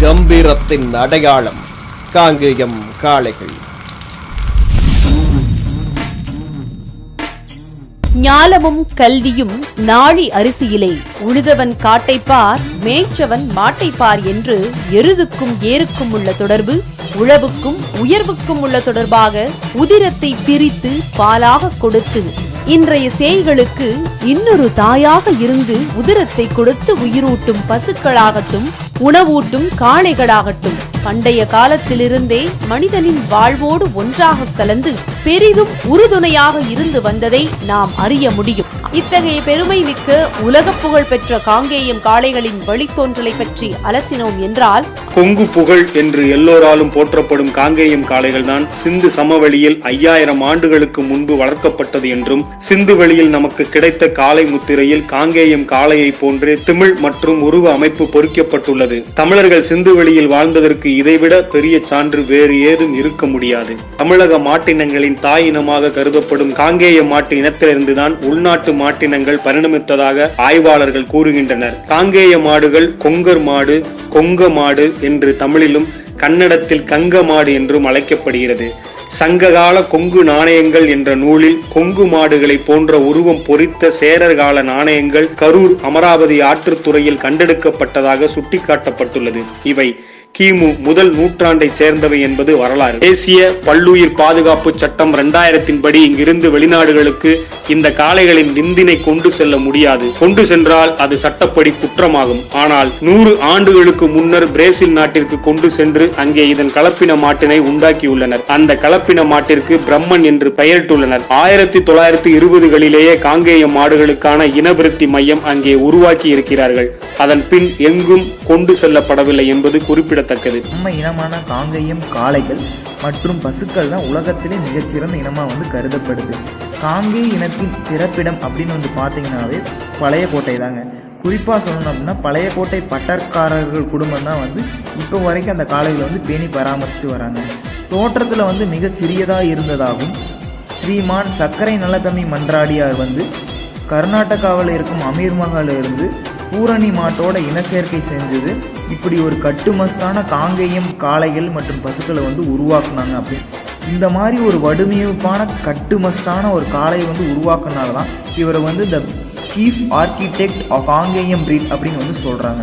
கம்பீரத்தின் அடையாளம் காங்கேயம் காளைகள். ஞாலமும் கல்வியும் நாழி அரிசியிலே உழுதவன் காட்டைப்பார் மேய்ச்சவன் மாட்டைப்பார் என்று எருதுக்கும் ஏருக்கும் உள்ள தொடர்பு உழவுக்கும் உயர்வுக்கும் உள்ள தொடர்பாக உதிரத்தை பிரித்து பாலாக கொடுத்து இன்றைய சேய்களுக்கு இன்னொரு தாயாக இருந்து உதிரத்தை கொடுத்து உயிரூட்டும் பசுக்களாகட்டும் உணவூட்டும் காளைகளாகட்டும் பண்டைய காலத்திலிருந்தே மனிதனின் வாழ்வோடு ஒன்றாக கலந்து பெரிதும் உறுதுணையாக இருந்து வந்ததை நாம் அறிய முடியும். இத்தகைய பெருமை மிக்க உலக புகழ் பெற்ற காங்கேயம் காளைகளின் வழித்தோன்றலை பற்றி அலசினோம் என்றால் கொங்கு புகழ் என்று எல்லோராலும் போற்றப்படும் காங்கேயம் காளைகள் தான் சிந்து சமவெளியில் ஐயாயிரம் ஆண்டுகளுக்கு முன்பு வளர்க்கப்பட்டது என்றும் சிந்து வெளியில் நமக்கு கிடைத்த காளை முத்திரையில் காங்கேயம் காளையை போன்றே திமிழ் மற்றும் உருவ அமைப்பு பொறிக்கப்பட்டுள்ளது. தமிழர்கள் சிந்து வெளியில் வாழ்ந்ததற்கு இதைவிட பெரிய சான்று வேறு ஏதும் இருக்க முடியாது. தமிழக மாட்டினங்களின் தாய் இனமாக கருதப்படும் காங்கேய மாட்டு இனத்திலிருந்துதான் உள்நாட்டு மாட்டினங்கள் பரிணமித்ததாக ஆய்வாளர்கள் கூறுகின்றனர். காங்கேய மாடுகள் கொங்கர் மாடு கொங்க மாடு என்று தமிழிலும் கன்னடத்தில் கங்க மாடு என்றும் அழைக்கப்படுகிறது. சங்ககால கொங்கு நாணயங்கள் என்ற நூலில் கொங்கு மாடுகளை போன்ற உருவம் பொறித்த சேரர் கால நாணயங்கள் கரூர் அமராவதி ஆற்றுத்துறையில் கண்டெடுக்கப்பட்டதாக சுட்டிக்காட்டப்பட்டுள்ளது. இவை கிமு முதல் நூற்றாண்டை சேர்ந்தவை என்பது வரலாறு. தேசிய பல்லுயிர் பாதுகாப்பு சட்டம் இரண்டாயிரத்தின் படி இங்கிருந்து வெளிநாடுகளுக்கு இந்த காளைகளின் விந்தினை கொண்டு செல்ல முடியாது. கொண்டு சென்றால் அது சட்டப்படி குற்றமாகும். ஆனால் நூறு ஆண்டுகளுக்கு முன்னர் பிரேசில் நாட்டிற்கு கொண்டு சென்று அங்கே இதன் கலப்பின மாட்டினை உண்டாக்கியுள்ளனர். அந்த கலப்பின மாட்டிற்கு பிரம்மன் என்று பெயரிட்டுள்ளனர். ஆயிரத்தி தொள்ளாயிரத்தி இருபதுகளிலேயே காங்கேய மாடுகளுக்கான இனவிருத்தி மையம் அங்கே உருவாக்கி இருக்கிறார்கள். அதன் பின் எங்கும் கொண்டு செல்லப்படவில்லை என்பது குறிப்பிடத்தக்கது. நம்ம இனமான காங்கேயம் காளைகள் மற்றும் பசுக்கள் தான் உலகத்திலே மிகச்சிறந்த இனமாக வந்து கருதப்படுது. காங்கே இனத்தின் பிறப்பிடம் அப்படின்னு வந்து பார்த்தீங்கன்னாவே பழைய கோட்டை தாங்க. குறிப்பாக சொல்லணும் அப்படின்னா பழைய கோட்டை பட்டர்காரர்கள் குடும்பம் தான் வந்து இப்போ வரைக்கும் அந்த காலையில் வந்து பேணி பராமரிச்சுட்டு வராங்க. தோற்றத்தில் வந்து மிக சிறியதாக இருந்ததாகவும் ஸ்ரீமான் சர்க்கரை நல்லதம்பி மன்றாடியார் வந்து கர்நாடகாவில் இருக்கும் அமீர் மகாலிருந்து இருந்து பூரணி மாட்டோட இனச்சேர்க்கை செஞ்சது. இப்படி ஒரு கட்டுமஸ்தான காங்கேயம் காளைகள் மற்றும் பசுக்களை வந்து உருவாக்குனாங்க அப்படின்னு இந்த மாதிரி ஒரு வடுமைப்பான கட்டுமஸ்தான ஒரு காளையை வந்து உருவாக்குனால தான் இவரை வந்து the chief architect of Kangeyam breed அப்படின்னு வந்து சொல்கிறாங்க